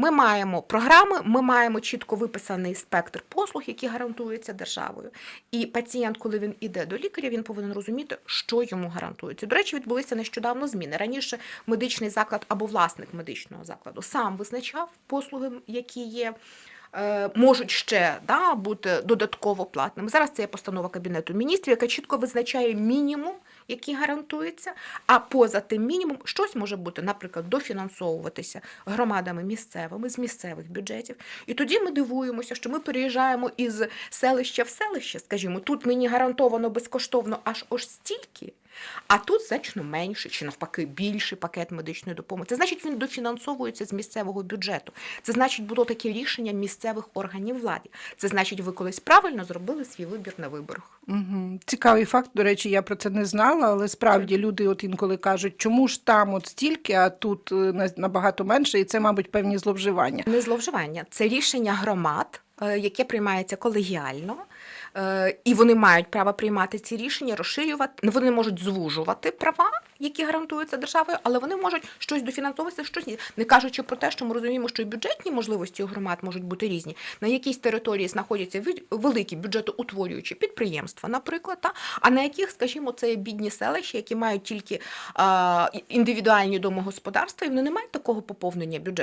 Ми маємо програми, ми маємо чітко виписаний спектр послуг, які гарантуються державою. І пацієнт, коли він іде до лікаря, він повинен розуміти, що йому гарантується. До речі, відбулися нещодавно зміни. Раніше медичний заклад або власник медичного закладу сам визначав послуги, які є. Е, Можуть ще да, бути додатково платними. Зараз це є постанова Кабінету міністрів, яка чітко визначає мінімум, який гарантується, а поза тим мінімум щось може бути, наприклад, дофінансовуватися громадами місцевими з місцевих бюджетів. І тоді ми дивуємося, що ми переїжджаємо із селища в селище, скажімо, тут мені гарантовано безкоштовно аж ось стільки. А тут значно менше чи навпаки більший пакет медичної допомоги. Це значить, він дофінансовується з місцевого бюджету. Це значить, було таке рішення місцевих органів влади. Це значить, ви колись правильно зробили свій вибір на виборах. Угу. Цікавий факт, до речі, я про це не знала, але справді люди от інколи кажуть, чому ж там от стільки, а тут е, набагато менше, і це, мабуть, певні зловживання. Не зловживання, це рішення громад, яке приймається колегіально. е, І вони мають право приймати ці рішення, розширювати. Ну, Вони можуть звужувати права, які гарантуються державою, але вони можуть щось дофінансовувати, щось. Не кажучи про те, що ми розуміємо, що і бюджетні можливості громад можуть бути різні. На якійсь території знаходяться великі бюджетоутворюючі підприємства, наприклад, та, а на яких, скажімо, це бідні селища, які мають тільки індивідуальні домогосподарства, і вони не мають такого поповнення бюджету.